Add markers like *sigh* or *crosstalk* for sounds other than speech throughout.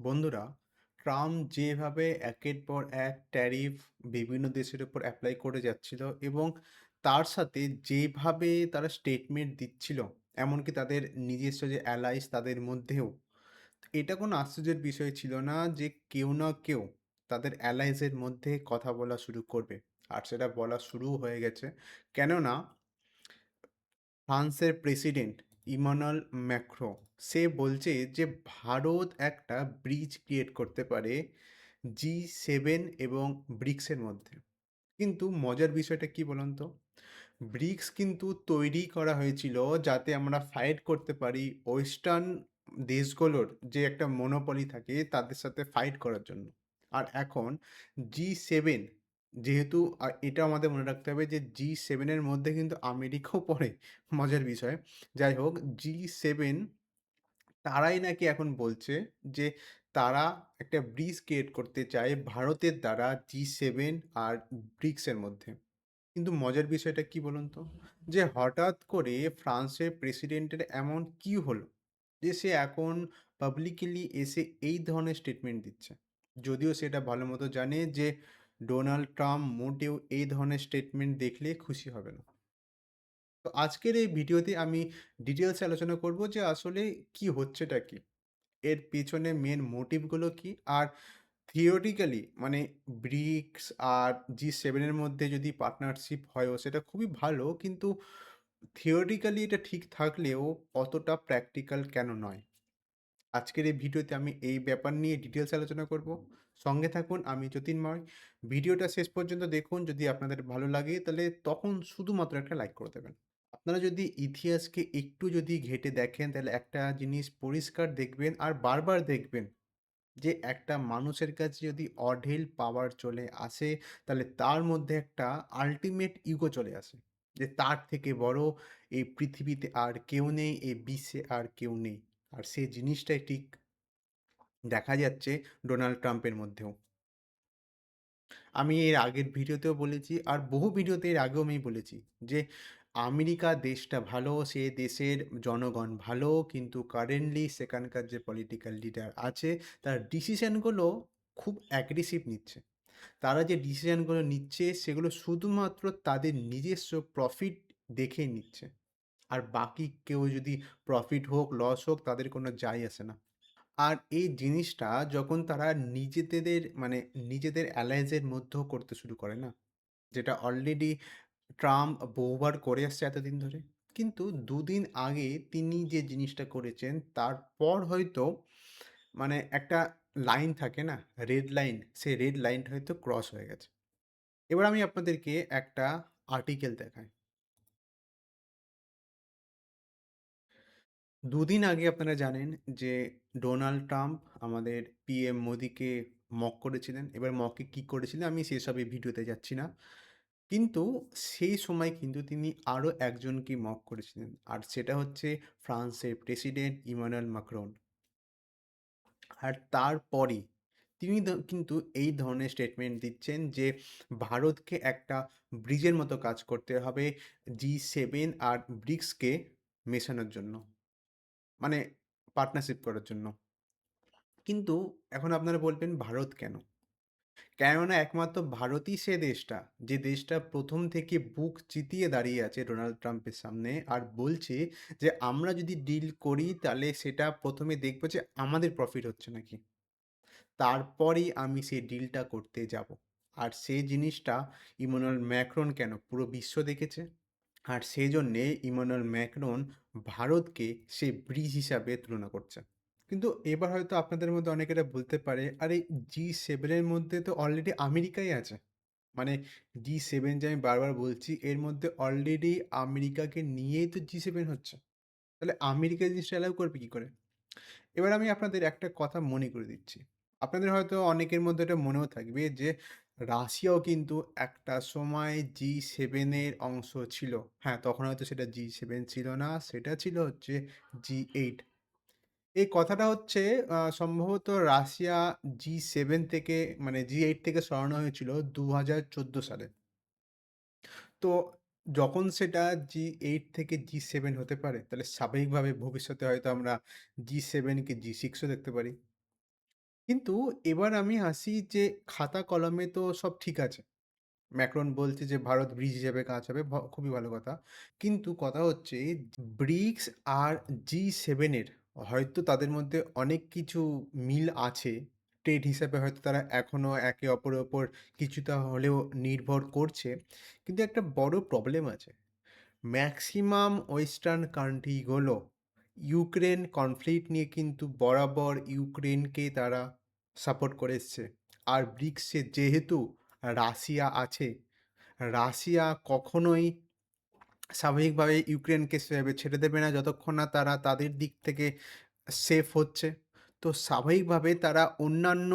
বন্ধুরা, ট্রাম্প যেভাবে একের পর এক ট্যারিফ বিভিন্ন দেশের উপর অ্যাপ্লাই করে যাচ্ছিল এবং তার সাথে যেভাবে তারা স্টেটমেন্ট দিচ্ছিল, এমনকি তাদের নিজস্ব যে অ্যালাইস তাদের মধ্যেও, এটা কোনো আশ্চর্যের বিষয় ছিল না যে কেউ না কেউ তাদের অ্যালাইসের মধ্যে কথা বলা শুরু করবে। আর সেটা বলা শুরু হয়ে গেছে। কেননা, ফ্রান্সের প্রেসিডেন্ট ইমানুয়েল ম্যাক্রো। সে বলছে যে, ভারত একটা ব্রিজ ক্রিয়েট করতে পারে জি সেভেন এবং ব্রিক্সের মধ্যে। কিন্তু মজার বিষয়টা কি বলুন তো? ব্রিক্স কিন্তু তৈরি করা হয়েছিল যাতে আমরা ফাইট করতে পারি ওয়েস্টার্ন দেশগুলোর যে একটা মনোপলি থাকে তাদের সাথে ফাইট করার জন্য। আর এখন জি সেভেন যেহেতু এটা আমাদের মনে রাখতে হবে যে জি সেভেনের মধ্যে কিন্তু আমেরিকাও পড়ে, মজার বিষয় যাই হোক জি সেভেন তারাই নাকি এখন বলছে যে, তারা একটা ব্রিজ ক্রিয়েট করতে চায় ভারতের দ্বারা জি সেভেন আর ব্রিক্সের মধ্যে কিন্তু মজার বিষয়টা কি বলুন তো? যে, হঠাৎ করে ফ্রান্সের প্রেসিডেন্টের এমন কি হলো? যে, সে এখন পাবলিকলি এসে এই ধরনের স্টেটমেন্ট দিচ্ছে। যদিও সেটা ভালো মতো জানে যে ডোনাল্ড ট্রাম্প মোটেও এই ধরনের স্টেটমেন্ট দেখলে খুশি হবে না। তো আজকের এই ভিডিওতে আমি ডিটেলসে আলোচনা করব যে আসলে কি হচ্ছেটা কি? এর পেছনে মেন মোটিভগুলো কি? আর থিওরিটিক্যালি মানে ব্রিক্স আর জি সেভেনের মধ্যে যদি পার্টনারশিপ হয়ও সেটা খুবই ভালো। কিন্তু থিওরিটিক্যালি এটা ঠিক থাকলেও অতটা প্র্যাকটিক্যাল কেন নয়? আজকের এই ভিডিওতে আমি এই ব্যাপার নিয়ে ডিটেলস আলোচনা করব। সঙ্গে থাকুন, আমি জ্যোতির্ময়। ভিডিওটা শেষ পর্যন্ত দেখুন। যদি আপনাদের ভালো লাগে তাহলে তখন শুধুমাত্র একটা লাইক করে দেবেন। আপনারা যদি ইতিহাসকে একটু যদি ঘেঁটে দেখেন তাহলে একটা জিনিস পরিষ্কার দেখবেন আর বারবার দেখবেন যে একটা মানুষের কাছে যদি অঢেল পাওয়ার চলে আসে, তাহলে তার মধ্যে একটা আলটিমেট ইগো চলে আসে। যে তার থেকে বড় এই পৃথিবীতে আর কেউ নেই, এই বিশ্বে আর কেউ নেই। আর সেই জিনিসটাই ঠিক দেখা যাচ্ছে ডোনাল্ড ট্রাম্পের মধ্যেও। আমি এর আগের ভিডিওতেও বলেছি আর বহু ভিডিওতে এর আগেও আমি বলেছি যে আমেরিকা দেশটা ভালো, সে দেশের জনগণ ভালো কিন্তু কারেন্টলি সেখানকার যে পলিটিক্যাল লিডার আছে তার ডিসিশনগুলো খুব অ্যাগ্রেসিভ নিচ্ছে। তারা যে ডিসিশনগুলো নিচ্ছে সেগুলো শুধুমাত্র তাদের নিজস্ব প্রফিট দেখেই নিচ্ছে। আর বাকি কেউ যদি প্রফিট হোক, লস হোক তাদের কোনো যাই আসে না। আর এই জিনিসটা যখন তারা নিজেদের মানে নিজেদের অ্যালায়েন্স এর মধ্যেও করতে শুরু করে না? যেটা অলরেডি ট্রাম্প বহুবার করে আসছে এতদিন ধরে। কিন্তু দুদিন আগে তিনি যে জিনিসটা করেছেন তারপর হয়তো মানে একটা লাইন থাকে না? রেড লাইন, সেই রেড লাইনটা হয়তো ক্রস হয়ে গেছে। এবার আমি আপনাদেরকে একটা আর্টিকেল দেখাই। দুদিন আগে আপনারা জানেন যে, ডোনাল্ড ট্রাম্প আমাদের পিএম মোদিকে মক করেছিলেন। এবার মকে কি করেছিলেন আমি সেসব ভিডিওতে যাচ্ছি না। কিন্তু সেই সময় কিন্তু তিনি আরও একজনকে মক করেছিলেন। আর সেটা হচ্ছে ফ্রান্সের প্রেসিডেন্ট ইমানুয়েল ম্যাক্রন। আর তারপরই তিনি কিন্তু এই ধরনের স্টেটমেন্ট দিচ্ছেন যে, ভারতকে একটা ব্রিজের মতো কাজ করতে হবে জি সেভেন আর ব্রিক্সকে মেশানোর জন্য। মানে পার্টনারশিপ করার জন্য। কিন্তু এখন আপনারা বলবেন ভারত কেন? কেননা একমাত্র ভারতই সে দেশটা, যে দেশটা প্রথম থেকে বুক চিতিয়ে দাঁড়িয়ে আছে ডোনাল্ড ট্রাম্পের সামনে আর বলছে যে, "আমরা যদি ডিল করি তাহলে সেটা প্রথমে দেখব যে আমাদের প্রফিট হচ্ছে নাকি। তারপরেই আমি সেই ডিলটা করতে যাব।" আর সেই জিনিসটা ইমানুয়েল ম্যাক্রন কেন পুরো বিশ্ব দেখেছে। আর সেই জন্যে ইমানুয়েল ম্যাক্রন ভারতকে সে ব্রিজ হিসাবে তুলনা করছে। কিন্তু এবার হয়তো আপনাদের মধ্যে অনেকেরা বলতে পারে, "আরে জি সেভেনের মধ্যে তো অলরেডি আমেরিকাই আছে।" মানে জি সেভেন যে আমি বারবার বলছি এর মধ্যে অলরেডি আমেরিকাকে নিয়েই তো জি সেভেন হচ্ছে। তাহলে আমেরিকা জিনিসটা অ্যালাউ করবে কি করে? এবার আমি আপনাদের একটা কথা মনে করে দিচ্ছি। আপনাদের হয়তো অনেকের মধ্যে এটা মনেও থাকবে যে রাশিয়াও কিন্তু একটা সময় জি সেভেনের অংশ ছিল। হ্যাঁ, তখন হয়তো সেটা জি সেভেন ছিল না, সেটা ছিল হচ্ছে জি এইট এই কথাটা হচ্ছে সম্ভবত রাশিয়া জি সেভেন থেকে মানে জি এইট থেকে সরানো হয়েছিল ২০১৪ সালে। তো যখন সেটা জি এইট থেকে জি সেভেন হতে পারে, তাহলে স্বাভাবিকভাবে ভবিষ্যতে হয়তো আমরা জি7 কে জি6 ও দেখতে পারি। কিন্তু এবার আমি আসি যে খাতা কলমে তো সব ঠিক আছে। ম্যাক্রন বলছে যে, ভারত ব্রিজ হিসেবে কাজ হবে। খুবই ভালো কথা। কিন্তু কথা হচ্ছে ব্রিক্স আর জি সেভেনের হয়তো তাদের মধ্যে অনেক কিছু মিল আছে। ট্রেড হিসাবে হয়তো তারা এখনও একে অপরের ওপর কিছুটা হলেও নির্ভর করছে। কিন্তু একটা বড় প্রবলেম আছে। ম্যাক্সিমাম ওয়েস্টার্ন কান্ট্রিগুলো ইউক্রেন কনফ্লিক্ট নিয়ে কিন্তু বরাবর ইউক্রেনকে তারা সাপোর্ট করে এসছে। আর ব্রিক্সে যেহেতু রাশিয়া আছে, রাশিয়া কখনোই স্বাভাবিকভাবে ইউক্রেনকে সেভাবে ছেড়ে দেবে না যতক্ষণ না তারা তাদের দিক থেকে সেফ হচ্ছে। তো স্বাভাবিকভাবে তারা অন্যান্য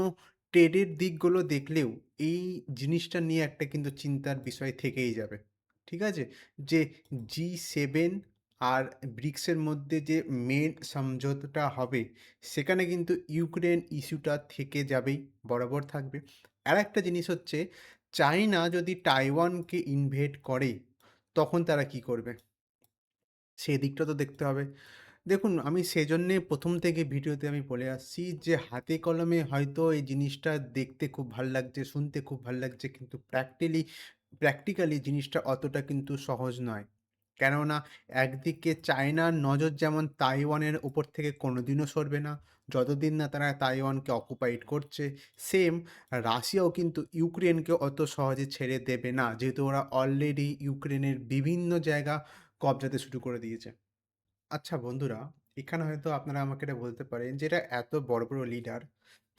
ট্রেডের দিকগুলো দেখলেও এই জিনিসটা নিয়ে একটা কিন্তু চিন্তার বিষয় থেকেই যাবে। ঠিক আছে? যে জি7 আর ব্রিক্সের মধ্যে যে মেন সমঝোতাটা হবে, সেখানে কিন্তু ইউক্রেন ইস্যুটা থেকে যাবেই, বরাবর থাকবে। আর একটা জিনিস হচ্ছে চায়না যদি টাইওয়ানকে ইনভেট করে, তখন তারা কি করবে? সেদিকটা তো দেখতে হবে। দেখুন আমি সেজন্যে প্রথম থেকে ভিডিওতে আমি বলে আসছি যে হাতে কলমে হয়তো এই জিনিসটা দেখতে খুব ভালো লাগছে, শুনতে খুব ভালো লাগছে কিন্তু প্র্যাকটিলি প্র্যাকটিক্যালি জিনিসটা অতটা কিন্তু সহজ নয়। কেননা একদিকে চায়নার নজর যেমন তাইওয়ানের উপর থেকে কোনোদিনও সরবে না, যতদিন না তারা তাইওয়ানকে অকুপাইড করছে। সেম রাশিয়াও কিন্তু ইউক্রেনকে অত সহজে ছেড়ে দেবে না। যেহেতু ওরা অলরেডি ইউক্রেনের বিভিন্ন জায়গা কবজাতে শুরু করে দিয়েছে। আচ্ছা বন্ধুরা, এখানে হয়তো আপনারা আমাকে এটা বলতে পারেন যে এটা এত বড়, বড় লিডার,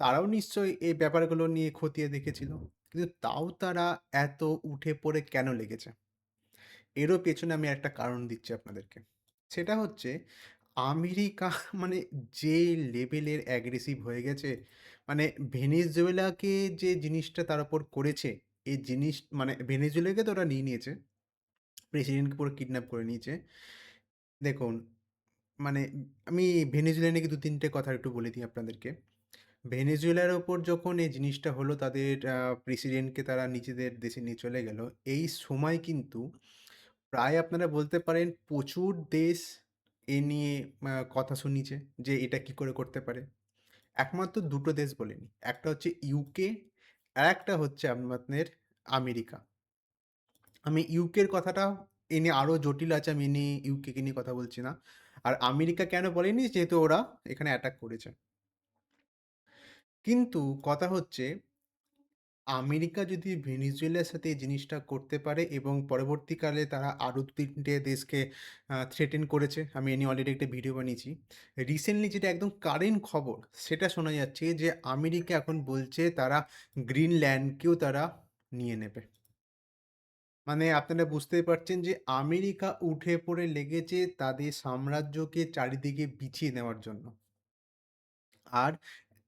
তারাও নিশ্চয়ই এই ব্যাপারগুলো নিয়ে খতিয়ে দেখেছিল। কিন্তু তাও তারা এত উঠে পড়ে কেন লেগেছে? এরও পেছনে আমি একটা কারণ দিচ্ছি আপনাদেরকে। সেটা হচ্ছে আমেরিকা *laughs* মানে যে লেভেলের অ্যাগ্রেসিভ হয়ে গেছে, মানে ভেনেজুয়েলাকে যে জিনিসটা তার উপর করেছে, এই জিনিস মানে ভেনেজুয়েলাকে তো ওরা নিয়ে নিয়েছে। প্রেসিডেন্টকে পুরো কিডন্যাপ করে নিয়েছে। দেখুন মানে আমি ভেনেজুয়েলা নিয়ে ২-৩ টে কথা একটু বলে দিই আপনাদেরকে। ভেনেজুয়েলার ওপর যখন এই জিনিসটা হলো তাদের প্রেসিডেন্টকে তারা নিজেদের দেশে নিয়ে চলে গেল। এই সময় কিন্তু প্রায় আপনারা বলতে পারেন প্রচুর দেশ এ নিয়ে কথা শুনিয়েছে যে এটা কি করে করতে পারে। একমাত্র ২ টো দেশ বলেনি। একটা হচ্ছে ইউকে, আর একটা হচ্ছে আপনাদের আমেরিকা। আমি ইউকের কথাটা এ নিয়ে আরও জটিল আছে। আমি এ নিয়ে ইউকেকে নিয়ে কথা বলছি না। আর আমেরিকা কেন বলেনি? যেহেতু ওরা এখানে অ্যাটাক করেছে। কিন্তু কথা হচ্ছে আমেরিকা যদি ভেনেজুয়েলার সাথে এই জিনিসটা করতে পারে এবং পরবর্তীকালে তারা আরও ৩ টে দেশকে থ্রেটেন করেছে। আমি এ নিয়ে অলরেডি একটা ভিডিও বানিয়েছি। রিসেন্টলি যেটা একদম কারেন্ট খবর, সেটা শোনা যাচ্ছে যে আমেরিকা এখন বলছে তারা গ্রিনল্যান্ডকেও তারা নিয়ে নেবে। মানে আপনারা বুঝতেই পারছেন যে আমেরিকা উঠে পড়ে লেগেছে তাদের সাম্রাজ্যকে চারিদিকে বিছিয়ে নেওয়ার জন্য। আর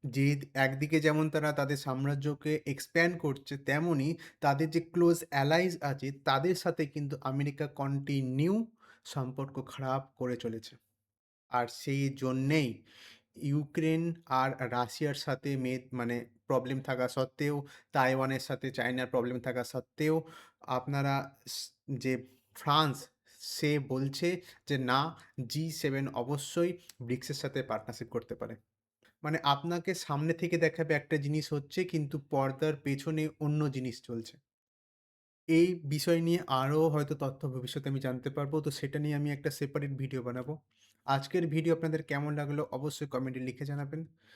যে একদিকে যেমন তারা তাদের সাম্রাজ্যকে এক্সপ্যান্ড করছে, তেমনি তাদের যে ক্লোজ অ্যালাইজ আছে তাদের সাথে কিন্তু আমেরিকা কন্টিনিউ সম্পর্ক খারাপ করে চলেছে। আর সেই জন্যেই ইউক্রেন আর রাশিয়ার সাথে মে মানে প্রবলেম থাকা সত্ত্বেও, তাইওয়ানের সাথে চায়নার প্রবলেম থাকা সত্ত্বেও আপনারা যে ফ্রান্স সে বলছে যে না জি সেভেন অবশ্যই ব্রিক্সের সাথে পার্টনারশিপ করতে পারে। মানে আপনাকে সামনে থেকে দেখাবে একটা জিনিস হচ্ছে, কিন্তু পর্দার পেছনে অন্য জিনিস চলছে। এই বিষয় নিয়ে আরও হয়তো তথ্য ভবিষ্যতে আমি জানতে পারব। তো সেটা নিয়ে আমি একটা সেপারেট ভিডিও বানাবো। আজকের ভিডিও আপনাদের কেমন লাগল অবশ্যই কমেন্টে লিখে জানাবেন।